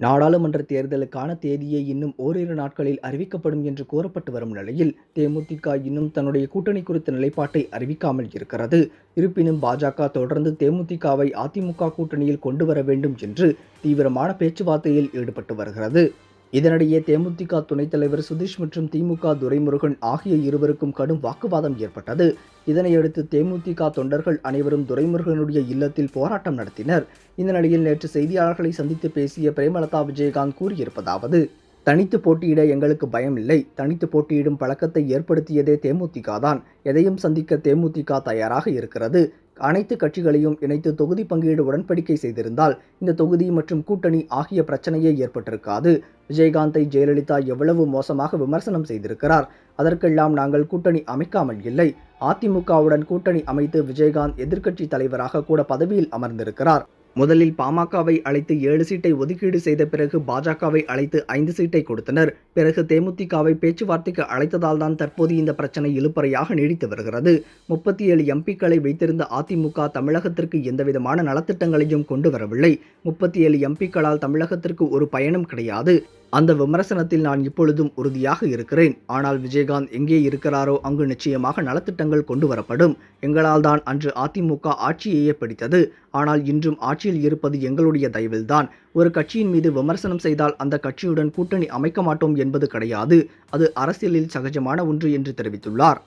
நாடாளுமன்ற தேர்தலுக்கான தேதியை இன்னும் ஓரிரு நாட்களில் அறிவிக்கப்படும் என்று கூறப்பட்டு வரும் நிலையில் தேமுதிக இன்னும் தன்னுடைய கூட்டணி குறித்த நிலைப்பாட்டை அறிவிக்காமல் இருக்கிறது. இருப்பினும் பாஜக தொடர்ந்து தேமுதிகவை அதிமுக கூட்டணியில் கொண்டு வர வேண்டும் என்று தீவிரமான பேச்சுவார்த்தையில் ஈடுபட்டு வருகிறது. இதனிடையே தேமுதிக துணைத் தலைவர் சுதீஷ் மற்றும் திமுக துரைமுருகன் ஆகிய இருவருக்கும் கடும் வாக்குவாதம் ஏற்பட்டது. இதனையடுத்து தேமுதிக தொண்டர்கள் அனைவரும் துரைமுருகனுடைய இல்லத்தில் போராட்டம் நடத்தினர். இந்த நிலையில் நேற்று செய்தியாளர்களை சந்தித்து பேசிய பிரேமலதா விஜயகாந்த் கூறியிருப்பதாவது தனித்து போட்டியிட எங்களுக்கு பயம் இல்லை. தனித்து போட்டியிடும் பழக்கத்தை ஏற்படுத்தியதே தேமுதிக தான். எதையும் சந்திக்க தேமுதிக தயாராக இருக்கிறது. அனைத்து கட்சிகளையும் இணைத்து தொகுதி பங்கீடு உடன்படிக்கை செய்திருந்தால் இந்த தொகுதி மற்றும் கூட்டணி ஆகிய பிரச்சனையே ஏற்பட்டிருக்காது. விஜயகாந்தை ஜெயலலிதா எவ்வளவு மோசமாக விமர்சனம் செய்திருக்கிறார்? அதற்கெல்லாம் நாங்கள் கூட்டணி அமைக்காமல் இல்லை. அதிமுகவுடன் கூட்டணி அமைத்து விஜயகாந்த் எதிர்க்கட்சி தலைவராக கூட பதவியில் அமர்ந்திருக்கிறார். முதலில் பாமகவை அழைத்து ஏழு சீட்டை ஒதுக்கீடு செய்த பிறகு பாஜகவை அழைத்து ஐந்து சீட்டை கொடுத்தனர். பிறகு தேமுதிகவை பேச்சுவார்த்தைக்கு அழைத்ததால் தான் தற்போது இந்த பிரச்சனை இழுப்பறையாக நீடித்து வருகிறது. முப்பத்தி ஏழு எம்பிக்களை வைத்திருந்த அதிமுக தமிழகத்திற்கு எந்தவிதமான நலத்திட்டங்களையும் கொண்டு வரவில்லை. முப்பத்தி ஏழு எம்பிக்களால் தமிழகத்திற்கு ஒரு பயணம் கிடையாது. அந்த விமர்சனத்தில் நான் இப்பொழுதும் உறுதியாக இருக்கிறேன். ஆனால் விஜயகாந்த் எங்கே இருக்கிறாரோ அங்கு நிச்சயமாக நலத்திட்டங்கள் கொண்டு வரப்படும். எங்களால் தான் அன்று அதிமுக ஆட்சியையே பிடித்தது. ஆனால் இன்றும் ஆட்சியில் இருப்பது எங்களுடைய தயவில்தான். ஒரு கட்சியின் மீது விமர்சனம் செய்தால் அந்த கட்சியுடன் கூட்டணி அமைக்க மாட்டோம் என்பது கிடையாது. அது அரசியலில் சகஜமான ஒன்று என்று தெரிவித்துள்ளார்.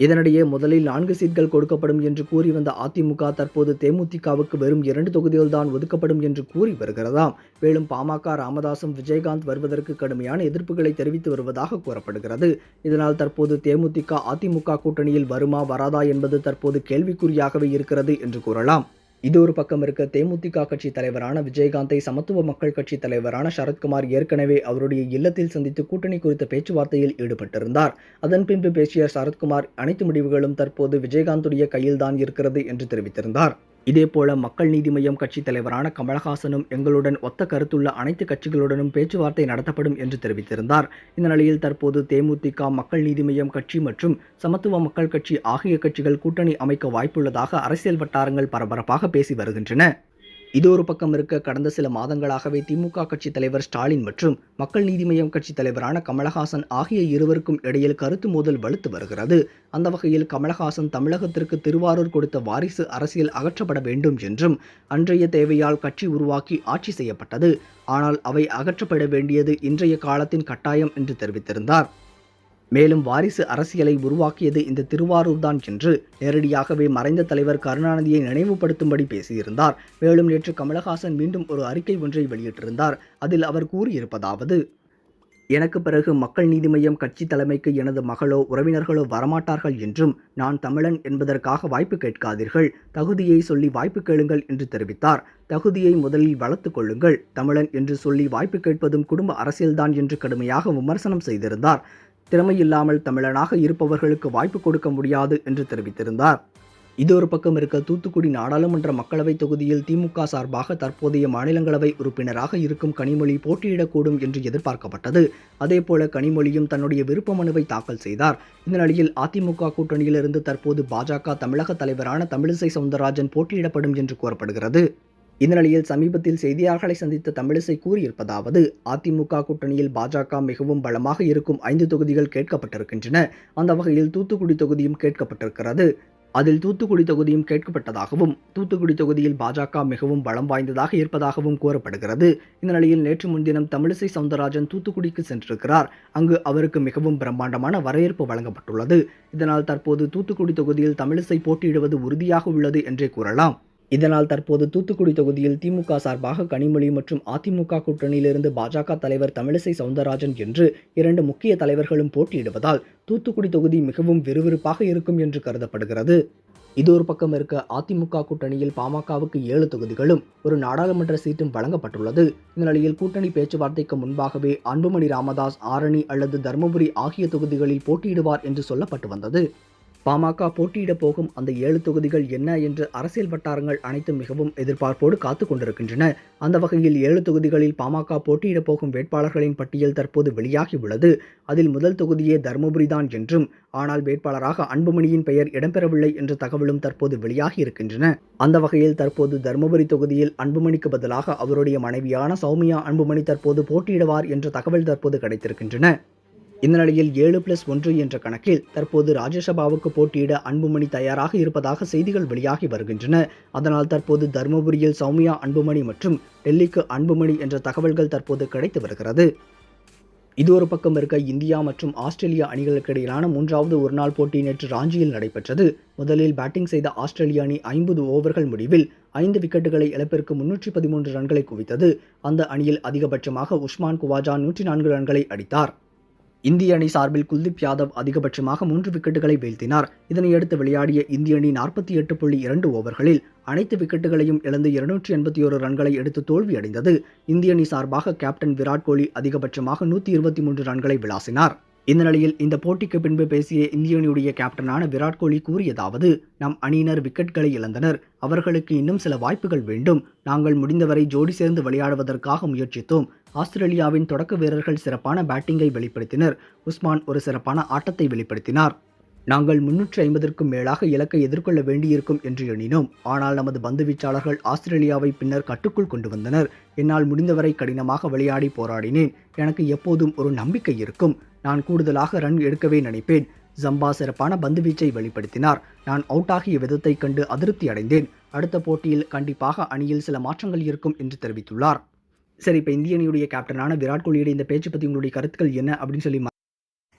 இதனிடையே முதலில் நான்கு சீட்கள் கொடுக்கப்படும் என்று கூறி வந்த அதிமுக தற்போது தேமுதிகவுக்கு வெறும் இரண்டு தொகுதிகள் தான் ஒதுக்கப்படும் என்று கூறி வருகிறதாம். மேலும் பாமக ராமதாசும் விஜயகாந்த் வருவதற்கு கடுமையான எதிர்ப்புகளை தெரிவித்து வருவதாக கூறப்படுகிறது. இதனால் தற்போது தேமுதிக அதிமுக கூட்டணியில் வருமா வராதா என்பது தற்போது கேள்விக்குறியாகவே இருக்கிறது என்று கூறலாம். இது ஒரு பக்கம் இருக்க தேமுதிக கட்சி தலைவரான விஜயகாந்தை சமத்துவ மக்கள் கட்சி தலைவரான சரத்குமார் ஏற்கனவே அவருடைய இல்லத்தில் சந்தித்து கூட்டணி குறித்த பேச்சுவார்த்தையில் ஈடுபட்டிருந்தார். அதன் பின்பு பேசிய சரத்குமார் அனைத்து முடிவுகளும் தற்போது விஜயகாந்துடைய கையில்தான் இருக்கிறது என்று தெரிவித்திருந்தார். இதேபோல மக்கள் நீதி மய்யம் கட்சித் தலைவரான கமலஹாசனும் எங்களுடன் ஒத்த கருத்துள்ள அனைத்து கட்சிகளுடனும் பேச்சுவார்த்தை நடத்தப்படும் என்று தெரிவித்திருந்தார். இந்த நிலையில் தற்போது தேமுதிக மக்கள் நீதி மய்யம் கட்சி மற்றும் சமத்துவ மக்கள் கட்சி ஆகிய கட்சிகள் கூட்டணி அமைக்க வாய்ப்புள்ளதாக அரசியல் வட்டாரங்கள் பரபரப்பாக பேசி வருகின்றன. இது ஒரு பக்கம் இருக்க கடந்த சில மாதங்களாகவே திமுக கட்சி தலைவர் ஸ்டாலின் மற்றும் மக்கள் நீதி மய்யம் கட்சி தலைவரான கமலஹாசன் ஆகிய இருவருக்கும் இடையில் கருத்து மோதல் வலுத்து வருகிறது. அந்த வகையில் கமலஹாசன் தமிழகத்திற்கு திருவாரூர் கொடுத்த வாரிசு அரசியல் அகற்றப்பட வேண்டும் என்றும் அன்றைய தேவையால் கட்சி உருவாக்கி ஆட்சி செய்யப்பட்டது. ஆனால் அவை அகற்றப்பட வேண்டியது இன்றைய காலத்தின் கட்டாயம் என்று தெரிவித்திருந்தார். மேலும் வாரிசு அரசியலை உருவாக்கியது இந்த திருவாரூர் தான் என்று நேரடியாகவே மறைந்த தலைவர் கருணாநிதியை நினைவுபடுத்தும்படி பேசியிருந்தார். மேலும் நேற்று கமலஹாசன் மீண்டும் ஒரு அறிக்கை ஒன்றை வெளியிட்டிருந்தார். அதில் அவர் கூறியிருப்பதாவது எனக்கு பிறகு மக்கள் நீதி மய்யம் கட்சி தலைமைக்கு எனது மகளோ உறவினர்களோ வரமாட்டார்கள் என்றும் நான் தமிழன் என்பதற்காக வாய்ப்பு கேட்காதீர்கள். தகுதியை சொல்லி வாய்ப்பு கேளுங்கள் என்று தெரிவித்தார். தகுதியை முதலில் வளர்த்து கொள்ளுங்கள். தமிழன் என்று சொல்லி வாய்ப்பு கேட்பதும் குடும்ப அரசியல்தான் என்று கடுமையாக விமர்சனம் செய்திருந்தார். திறமையில்லாமல் தமிழனாக இருப்பவர்களுக்கு வாய்ப்பு கொடுக்க முடியாது என்று தெரிவித்திருந்தார். இது ஒரு பக்கம் இருக்க தூத்துக்குடி நாடாளுமன்ற மக்களவைத் தொகுதியில் திமுக சார்பாக தற்போதைய மாநிலங்களவை உறுப்பினராக இருக்கும் கனிமொழி போட்டியிடக்கூடும் என்று எதிர்பார்க்கப்பட்டது. அதேபோல கனிமொழியும் தன்னுடைய விருப்ப மனுவை தாக்கல் செய்தார். இந்த நிலையில் அதிமுக கூட்டணியிலிருந்து தற்போது பாஜக தமிழக தலைவரான தமிழிசை சவுந்தரராஜன் போட்டியிடப்படும் என்று கூறப்படுகிறது. இந்த நிலையில் சமீபத்தில் செய்தியாளர்களை சந்தித்த தமிழிசை கூறியிருப்பதாவது அதிமுக கூட்டணியில் பாஜக மிகவும் பலமாக இருக்கும் ஐந்து தொகுதிகள் கேட்கப்பட்டிருக்கின்றன. அந்த வகையில் தூத்துக்குடி தொகுதியும் கேட்கப்பட்டிருக்கிறது. அதில் தூத்துக்குடி தொகுதியும் கேட்கப்பட்டதாகவும் தூத்துக்குடி தொகுதியில் பாஜக மிகவும் பலம் வாய்ந்ததாக இருப்பதாகவும் கூறப்படுகிறது. இந்த நிலையில் நேற்று முன்தினம் தமிழிசை சவுந்தரராஜன் தூத்துக்குடிக்கு சென்றிருக்கிறார். அங்கு அவருக்கு மிகவும் பிரம்மாண்டமான வரவேற்பு வழங்கப்பட்டுள்ளது. இதனால் தற்போது தூத்துக்குடி தொகுதியில் தமிழிசை போட்டியிடுவது உறுதியாக உள்ளது என்றே கூறலாம். இதனால் தற்போது தூத்துக்குடி தொகுதியில் திமுக சார்பாக கனிமொழி மற்றும் அதிமுக கூட்டணியிலிருந்து பாஜக தலைவர் தமிழிசை சவுந்தரராஜன் என்று இரண்டு முக்கிய தலைவர்களும் போட்டியிடுவதால் தூத்துக்குடி தொகுதி மிகவும் விறுவிறுப்பாக இருக்கும் என்று கருதப்படுகிறது. இது ஒரு பக்கம் இருக்க அதிமுக கூட்டணியில் பாமகவுக்கு ஏழு தொகுதிகளும் ஒரு நாடாளுமன்ற சீட்டும் வழங்கப்பட்டுள்ளது. இந்த நிலையில் கூட்டணி பேச்சுவார்த்தைக்கு முன்பாகவே அன்புமணி ராமதாஸ் ஆரணி அல்லது தருமபுரி ஆகிய தொகுதிகளில் போட்டியிடுவார் என்று சொல்லப்பட்டு வந்தது. பாமக போட்டியிடப் போகும் அந்த ஏழு தொகுதிகள் என்ன என்று அரசியல் வட்டாரங்கள் அனைத்தும் மிகவும் எதிர்பார்ப்போடு காத்து கொண்டிருக்கின்றன. அந்த வகையில் ஏழு தொகுதிகளில் பாமக போட்டியிடப் போகும் வேட்பாளர்களின் பட்டியல் தற்போது வெளியாகியுள்ளது அதில் முதல் தொகுதியே தருமபுரி தான் என்றும் ஆனால் வேட்பாளராக அன்புமணியின் பெயர் இடம்பெறவில்லை என்ற தகவலும் தற்போது வெளியாகி இருக்கின்றன. அந்த வகையில் தற்போது தருமபுரி தொகுதியில் அன்புமணிக்கு பதிலாக அவருடைய மனைவியான சௌமியா அன்புமணி தற்போது போட்டியிடுவார் என்ற தகவல் தற்போது கிடைத்திருக்கின்றன. இந்த நிலையில் ஏழு பிளஸ் ஒன்று என்ற கணக்கில் தற்போது ராஜ்யசபாவுக்கு போட்டியிட அன்புமணி தயாராக இருப்பதாக செய்திகள் வெளியாகி வருகின்றன. அதனால் தற்போது தருமபுரியில் சௌமியா அன்புமணி மற்றும் டெல்லிக்கு அன்புமணி என்ற தகவல்கள் தற்போது கிடைத்து வருகிறது. இது ஒரு பக்கம் இருக்க இந்தியா மற்றும் ஆஸ்திரேலியா அணிகளுக்கு இடையிலான மூன்றாவது ஒருநாள் போட்டி நேற்று ராஞ்சியில் நடைபெற்றது. முதலில் பேட்டிங் செய்த ஆஸ்திரேலிய அணி ஐம்பது ஓவர்கள் முடிவில் ஐந்து விக்கெட்டுகளை இழப்பிற்கு முன்னூற்றி பதிமூன்று ரன்களை குவித்தது. அந்த அணியில் அதிகபட்சமாக உஸ்மான் குவாஜா நூற்றி நான்கு ரன்களை அடித்தார். இந்திய அணி சார்பில் குல்தீப் யாதவ் அதிகபட்சமாக மூன்று விக்கெட்டுகளை வீழ்த்தினார். இதனையடுத்து விளையாடிய இந்திய அணி நாற்பத்தி எட்டு புள்ளி இரண்டு ஓவர்களில் அனைத்து விக்கெட்டுகளையும் இழந்து இருநூற்றி எண்பத்தி ஒரு ரன்களை எடுத்து தோல்வியடைந்தது. இந்திய அணி சார்பாக கேப்டன் விராட் கோலி அதிகபட்சமாக நூற்றி இருபத்தி மூன்று ரன்களை விளாசினார். இந்த நிலையில் இந்த போட்டிக்கு பின்பு பேசிய இந்திய அணியுடைய கேப்டனான விராட் கோலி கூறியதாவது நம் அணியினர் விக்கெட்களை இழந்தனர். அவர்களுக்கு இன்னும் சில வாய்ப்புகள் வேண்டும். நாங்கள் முடிந்தவரை ஜோடி சேர்ந்து விளையாடுவதற்காக முயற்சித்தோம். ஆஸ்திரேலியாவின் தொடக்க வீரர்கள் சிறப்பான பேட்டிங்கை வெளிப்படுத்தினர். உஸ்மான் ஒரு சிறப்பான ஆட்டத்தை வெளிப்படுத்தினார். நாங்கள் முன்னூற்றி ஐம்பதற்கும் மேலாக இலக்கை எதிர்கொள்ள வேண்டியிருக்கும் என்று எண்ணினோம். ஆனால் நமது பந்து வீச்சாளர்கள் ஆஸ்திரேலியாவை பின்னர் கட்டுக்குள் கொண்டு வந்தனர். என்னால் முடிந்தவரை கடினமாக விளையாடி போராடினேன். எனக்கு எப்போதும் ஒரு நம்பிக்கை இருக்கும். நான் கூடுதலாக ரன் எடுக்கவே நினைப்பேன். ஜம்பா சிறப்பான பந்துவீச்சை வெளிப்படுத்தினார். நான் அவுட் ஆகிய விதத்தைக் கண்டு அதிருப்தி அடைந்தேன். அடுத்த போட்டியில் கண்டிப்பாக அணியில் சில மாற்றங்கள் இருக்கும் என்று தெரிவித்துள்ளார். சரி இப்போ இந்திய அணியுடைய கேப்டனான விராட் கோலியுடைய இந்த பேச்சு பற்றி உங்களுடைய கருத்துக்கள் என்ன அப்படின்னு சொல்லி